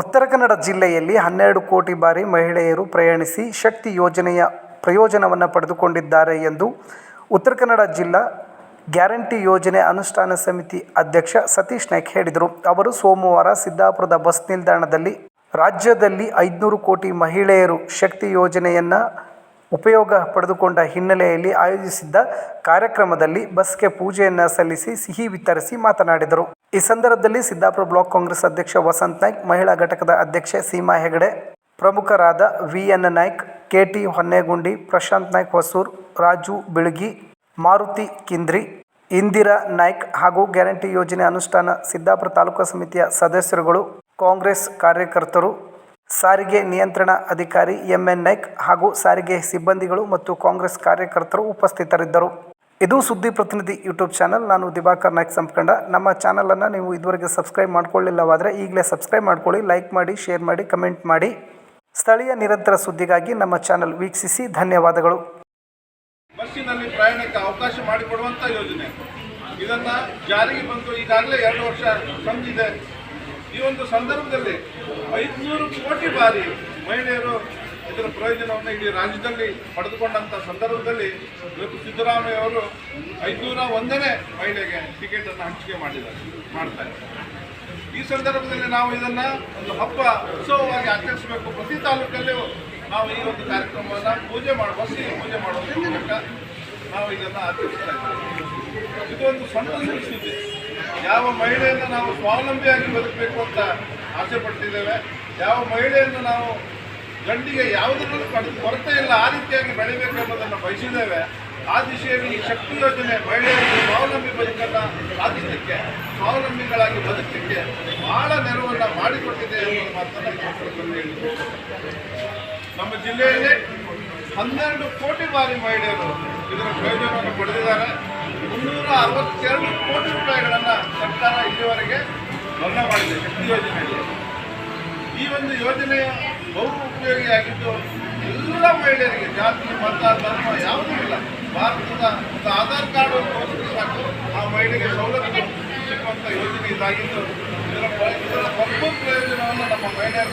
ಉತ್ತರ ಕನ್ನಡ ಜಿಲ್ಲೆಯಲ್ಲಿ ಹನ್ನೆರಡು ಕೋಟಿ ಬಾರಿ ಮಹಿಳೆಯರು ಪ್ರಯಾಣಿಸಿ ಶಕ್ತಿ ಯೋಜನೆಯ ಪ್ರಯೋಜನವನ್ನು ಪಡೆದುಕೊಂಡಿದ್ದಾರೆ ಎಂದು ಉತ್ತರ ಕನ್ನಡ ಜಿಲ್ಲಾ ಗ್ಯಾರಂಟಿ ಯೋಜನೆ ಅನುಷ್ಠಾನ ಸಮಿತಿ ಅಧ್ಯಕ್ಷ ಸತೀಶ್ ನಾಯ್ಕ್ ಹೇಳಿದರು. ಅವರು ಸೋಮವಾರ ಸಿದ್ದಾಪುರದ ಬಸ್ ನಿಲ್ದಾಣದಲ್ಲಿ ರಾಜ್ಯದಲ್ಲಿ ಐದುನೂರು ಕೋಟಿ ಮಹಿಳೆಯರು ಶಕ್ತಿ ಯೋಜನೆಯನ್ನು ಉಪಯೋಗ ಪಡೆದುಕೊಂಡ ಹಿನ್ನೆಲೆಯಲ್ಲಿ ಆಯೋಜಿಸಿದ್ದ ಕಾರ್ಯಕ್ರಮದಲ್ಲಿ ಬಸ್ಗೆ ಪೂಜೆಯನ್ನು ಸಲ್ಲಿಸಿ ಸಿಹಿ ವಿತರಿಸಿ ಮಾತನಾಡಿದರು. ಈ ಸಂದರ್ಭದಲ್ಲಿ ಸಿದ್ದಾಪುರ ಬ್ಲಾಕ್ ಕಾಂಗ್ರೆಸ್ ಅಧ್ಯಕ್ಷ ವಸಂತ್ ನಾಯ್ಕ್, ಮಹಿಳಾ ಘಟಕದ ಅಧ್ಯಕ್ಷೆ ಸೀಮಾ ಹೆಗಡೆ, ಪ್ರಮುಖರಾದ V N Naik, K T Honnegundi, Prashant Naik Hosur, Raju Bilagi, Maruti Kindri, Indira Naik ಹಾಗೂ ಗ್ಯಾರಂಟಿ ಯೋಜನೆ ಅನುಷ್ಠಾನ ಸಿದ್ದಾಪುರ ತಾಲೂಕು ಸಮಿತಿಯ ಸದಸ್ಯರುಗಳು, ಕಾಂಗ್ರೆಸ್ ಕಾರ್ಯಕರ್ತರು, ಸಾರಿಗೆ ನಿಯಂತ್ರಣ ಅಧಿಕಾರಿ ಎಂಎನ್ ನಾಯ್ಕ್ ಹಾಗೂ ಸಾರಿಗೆ ಸಿಬ್ಬಂದಿಗಳು ಮತ್ತು ಕಾಂಗ್ರೆಸ್ ಕಾರ್ಯಕರ್ತರು ಉಪಸ್ಥಿತರಿದ್ದರು. ಇದು ಸುದ್ದಿ ಪ್ರತಿನಿಧಿ ಯೂಟ್ಯೂಬ್ ಚಾನಲ್. ನಾನು ದಿವಾಕರ್ ನಾಯ್ಕ್ ಸಂಪ್ಕಂಡ. ನಮ್ಮ ಚಾನಲನ್ನು ನೀವು ಇದುವರೆಗೆ ಸಬ್ಸ್ಕ್ರೈಬ್ ಮಾಡ್ಕೊಳ್ಳಿಲ್ಲವಾದರೆ ಈಗಲೇ ಸಬ್ಸ್ಕ್ರೈಬ್ ಮಾಡ್ಕೊಳ್ಳಿ, ಲೈಕ್ ಮಾಡಿ, ಶೇರ್ ಮಾಡಿ, ಕಮೆಂಟ್ ಮಾಡಿ. ಸ್ಥಳೀಯ ನಿರಂತರ ಸುದ್ದಿಗಾಗಿ ನಮ್ಮ ಚಾನಲ್ ವೀಕ್ಷಿಸಿ. ಧನ್ಯವಾದಗಳು. ಬಸ್ಸಿನಲ್ಲಿ ಪ್ರಯಾಣಕ್ಕೆ ಅವಕಾಶ ಮಾಡಿಕೊಡುವಂಥ ಯೋಜನೆ. ಇದನ್ನ ಜಾರಿಗೆ ಬಂದು ಈಗಾಗಲೇ ಎರಡು ವರ್ಷ ಸಂದಿದೆ ಈ ಒಂದು ಸಂದರ್ಭದಲ್ಲಿ ಐದುನೂರು ಕೋಟಿ ಬಾರಿ ಮಹಿಳೆಯರು ಇದರ ಪ್ರಯೋಜನವನ್ನು ಇಡೀ ರಾಜ್ಯದಲ್ಲಿ ಪಡೆದುಕೊಂಡಂಥ ಸಂದರ್ಭದಲ್ಲಿ ಇವತ್ತು ಸಿದ್ದರಾಮಯ್ಯ ಅವರು ಐದುನೂರ ಒಂದನೇ ಮಹಿಳೆಗೆ ಟಿಕೆಟನ್ನು ಹಂಚಿಕೆ ಮಾಡಿದ್ದಾರೆ, ಮಾಡ್ತಾರೆ. ಈ ಸಂದರ್ಭದಲ್ಲಿ ನಾವು ಇದನ್ನ ಒಂದು ಹಬ್ಬ ಉತ್ಸವವಾಗಿ ಆಚರಿಸಬೇಕು. ಪ್ರತಿ ತಾಲೂಕಲ್ಲೂ ನಾವು ಈ ಒಂದು ಕಾರ್ಯಕ್ರಮವನ್ನು ಪೂಜೆ ಮಾಡುವ ಪೂಜೆ ಮಾಡುವ ಮೂಲಕ ನಾವು ಇದನ್ನು ಆಚರಿಸ್ತಾ ಇದ್ದೇವೆ. ಇದೊಂದು ಸಣ್ಣ ಸುದ್ದಿ ಯಾವ ಮಹಿಳೆಯನ್ನು ನಾವು ಸ್ವಾವಲಂಬಿಯಾಗಿ ಬದುಕಬೇಕು ಅಂತ ಆಸೆ ಪಡ್ತಿದ್ದೇವೆ. ಯಾವ ಮಹಿಳೆಯನ್ನು ನಾವು ಗಂಡಿಗೆ ಯಾವುದನ್ನು ಕೊರತೆ ಇಲ್ಲ, ಆ ರೀತಿಯಾಗಿ ಬೆಳಿಬೇಕು ಅನ್ನೋದನ್ನು ಬಯಸಿದ್ದೇವೆ. ಆ ದಿಶೆಯಲ್ಲಿ ಈ ಶಕ್ತಿ ಯೋಜನೆ ಮಹಿಳೆಯರಿಗೆ ಸ್ವಾವಲಂಬಿ ಬದುಕನ್ನು ಸಾಧಿಸಲಿಕ್ಕೆ, ಸ್ವಾವಲಂಬಿಗಳಾಗಿ ಬದುಕಲಿಕ್ಕೆ ಬಹಳ ನೆರವನ್ನು ಮಾಡಿಕೊಟ್ಟಿದೆ ಎಂಬ ಮಾತನ್ನು ಸಂದರ್ಭದಲ್ಲಿ ನಮ್ಮ ಜಿಲ್ಲೆಯಲ್ಲಿ ಹನ್ನೆರಡು ಕೋಟಿ ಬಾರಿ ಮಹಿಳೆಯರು ಇದರ ಪ್ರಯೋಜನವನ್ನು ಪಡೆದಿದ್ದಾರೆ. ಮುನ್ನೂರ ಅರವತ್ತೆರಡು ಕೋಟಿ ರೂಪಾಯಿಗಳನ್ನು ಸರ್ಕಾರ ಇಲ್ಲಿವರೆಗೆ ಮನ್ನಾ ಮಾಡಿದೆ ಶಕ್ತಿ ಯೋಜನೆಯಲ್ಲಿ. ಈ ಒಂದು ಯೋಜನೆಯ ಬಹು ಉಪಯೋಗಿಯಾಗಿದ್ದು ಎಲ್ಲ ಮಹಿಳೆಯರಿಗೆ ಜಾತಿ, ಮತ, ಧರ್ಮ ಯಾವುದೂ ಇಲ್ಲ. ಭಾರತದ ಒಂದು ಆಧಾರ್ ಕಾರ್ಡ್ ಸಾಕು. ಆ ಮಹಿಳೆಗೆ ಸೌಲಭ್ಯ ಸಿಗುವಂಥ ಯೋಜನೆ ಇದಾಗಿದ್ದು ಇದರ ಇದರ ಪ್ರಯೋಜನವನ್ನು ನಮ್ಮ ಮಹಿಳೆಯರು